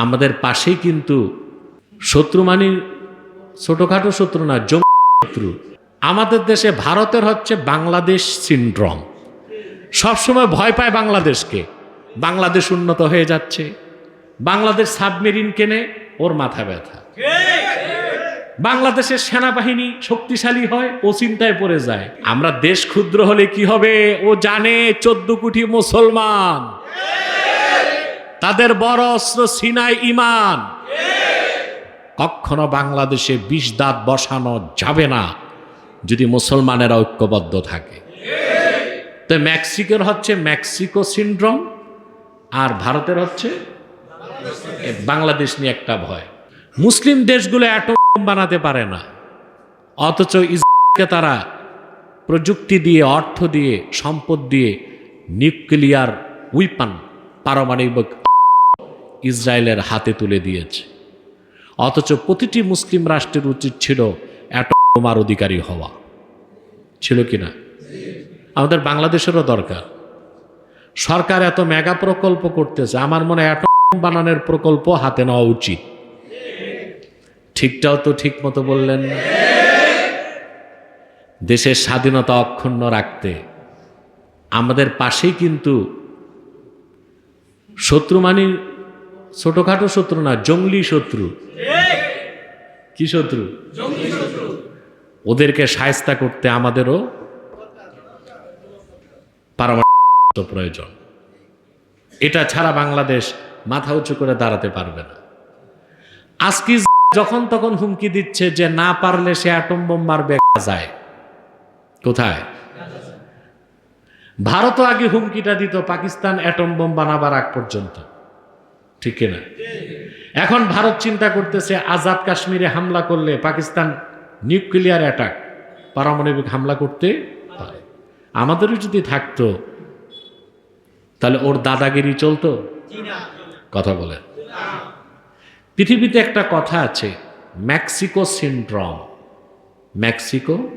আমাদের পাশেই কিন্তু শত্রু মানে ছোটখাটো শত্রু না, জমি শত্রু। আমাদের দেশে ভারতের হচ্ছে বাংলাদেশ সিন্ড্রম। সবসময় ভয় পায় বাংলাদেশকে। বাংলাদেশ উন্নত হয়ে যাচ্ছে। বাংলাদেশ সাবমেরিন কেনে, ওর মাথা ব্যথা। বাংলাদেশের সেনাবাহিনী শক্তিশালী হয়, ও চিন্তায় পড়ে যায়। আমরা দেশ ক্ষুদ্র হলে কি হবে? ও জানে, চোদ্দ কোটি মুসলমান। তাদের বড় অস্ত্র সিনাই ইমান। কখনো বাংলাদেশে বিষ দাঁত বসানো যাবে না, যদি মুসলমানেরা ঐক্যবদ্ধ থাকে। তো মেক্সিকোর হচ্ছে মেক্সিকো সিন্ড্রোম, আর ভারতের হচ্ছে বাংলাদেশ নিয়ে একটা ভয়। মুসলিম দেশগুলো অ্যাটম বানাতে পারে না, অথচ ইসরায়েলকে তারা প্রযুক্তি দিয়ে, অর্থ দিয়ে, সম্পদ দিয়ে, নিউক্লিয়ার উইপান, পারমাণবিক ইসরায়েলের হাতে তুলে দিয়েছে। অথচ প্রতিটি মুসলিম রাষ্ট্রের উচিত ছিল অ্যাটমার অধিকারী হওয়া। ছিল কি না? আমাদের বাংলাদেশেরও দরকার। সরকার এত মেগা প্রকল্প করতেছে, আমার মনে অ্যাটম বানানোর প্রকল্প হাতে নেওয়া উচিত। ঠিকটাও তো ঠিক মতো বললেন। দেশের স্বাধীনতা অক্ষুণ্ণ রাখতে আমাদের পাশেই কিন্তু শত্রু মানে ছোটখাটো শত্রু না, জঙ্গলি শত্রু। কি শত্রু? ওদেরকে সায়স্তা করতে আমাদেরও পারমাণবিক প্রয়োজন। এটা ছাড়া বাংলাদেশ মাথা উঁচু করে দাঁড়াতে পারবে না। আজকে যখন তখন হুমকি দিচ্ছে যে না পারলে সে অ্যাটম বোম মারবে যায় কোথায়? ভারতও আগে হুমকিটা দিত, পাকিস্তান অ্যাটম বোম বানাবার আগ পর্যন্ত। ঠিক কিনা? এখন ভারত চিন্তা করতেছে আজাদ কাশ্মীরে হামলা করলে পাকিস্তান নিউক্লিয়ার অ্যাটাক, পারমাণবিক হামলা করতে পারে। আমাদেরও যদি থাকতো, তাহলে ওর দাদাগিরি চলতো? কথা বলে। পৃথিবীতে একটা কথা আছে, মেক্সিকো সিন্ড্রম। Mexico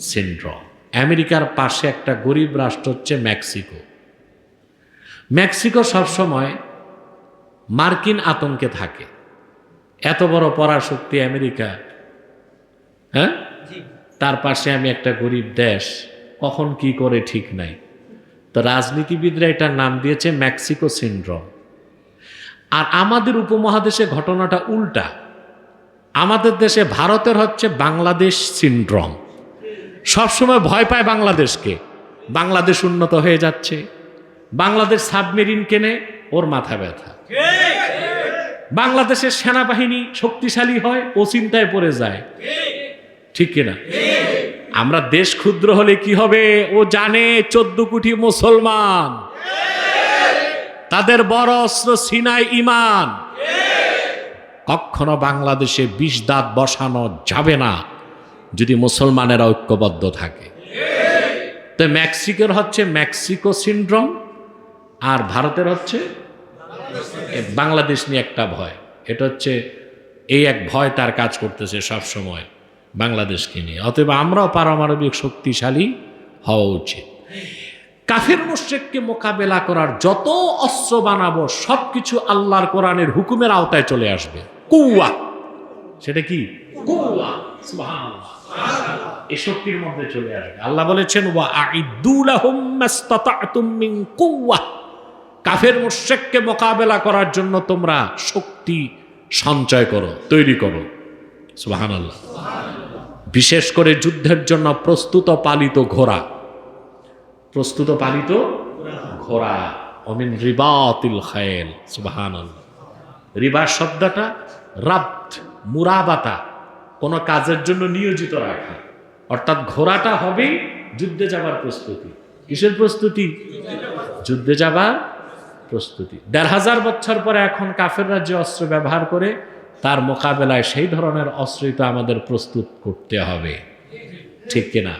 syndrome. আমেরিকার পাশে একটা গরিব রাষ্ট্র হচ্ছে মেক্সিকো। মেক্সিকো সবসময় মার্কিন আতঙ্কে থাকে। এত বড় পরাশক্তি আমেরিকা হ্যাঁ? তার পাশে আমি একটা গরিব দেশ কখন কি করে ঠিক নাই। তো রাজনীতিবিদরা এটার নাম দিয়েছে মেক্সিকো সিন্ড্রোম। আর আমাদের উপমহাদেশে ঘটনাটা উল্টা। আমাদের দেশে ভারতের হচ্ছে বাংলাদেশ সিন্ড্রোম। সবসময় ভয় পায় বাংলাদেশকে। বাংলাদেশ উন্নত হয়ে যাচ্ছে। বাংলাদেশ সাবমেরিন কেনে ওর মাথা ব্যথা। বাংলাদেশের সেনাবাহিনী শক্তিশালী হয় ও চিন্তায় পড়ে যায়। ঠিক কিনা? আমরা দেশ ক্ষুদ্র হলে কি হবে? ও জানে চোদ্দ কোটি মুসলমান। তাদের বড় অস্ত্র সিনাই ইমান। কখনো বাংলাদেশে বিষ দাঁত বসানো যাবে না যদি মুসলমানেরা ঐক্যবদ্ধ থাকে। তো মেক্সিকোর হচ্ছে মেক্সিকো সিন্ড্রোম আর ভারতের হচ্ছে বাংলাদেশ নিয়ে একটা ভয়। এটা হচ্ছে এই এক ভয় তার কাজ করতেছে সব সময় বাংলাদেশকে নিয়ে। অতএব আমরাও পারমাণবিক শক্তিশালী হওয়া উচিত। কাফের মুশ্রেককে মোকাবেলা করার যত অস্ত্র বানাবো সব কিছু আল্লাহর কোরআনের হুকুমের আওতায় চলে আসবে। কুয়া সেটা কি? কুয়া। এই শক্তির মধ্যে চলে আসবে। আল্লাহ বলেছেন, ওয়া আইদ্দু লাহুম মাস্তাতা'তুম কাফের মুশ্রেককে মোকাবেলা করার জন্য তোমরা শক্তি সঞ্চয় করো, তৈরি করো। সুবহানাল্লাহ। বিশেষ করে যুদ্ধের জন্য প্রস্তুত পালিত ঘোড়া। প্রস্তুত পালিত ঘোড়া। অমিন রিবাতিল খায়েল। সুবহানাল্লাহ। রিবা শব্দটা রাব্ত, মুরাবাতা, কোনো কাজের জন্য নিয়োজিত রাখা। অর্থাৎ ঘোড়াটা হবে যুদ্ধে যাবার প্রস্তুতি। কিসের প্রস্তুতি? যুদ্ধে যাবার প্রস্তুতি। দেড় হাজার বছর পরে এখন কাফের রাজ্যে অস্ত্র ব্যবহার করে, তার মোকাবেলায় সেই ধরনের অস্ত্রই তো আমাদের প্রস্তুত করতে হবে। ঠিক কিনা?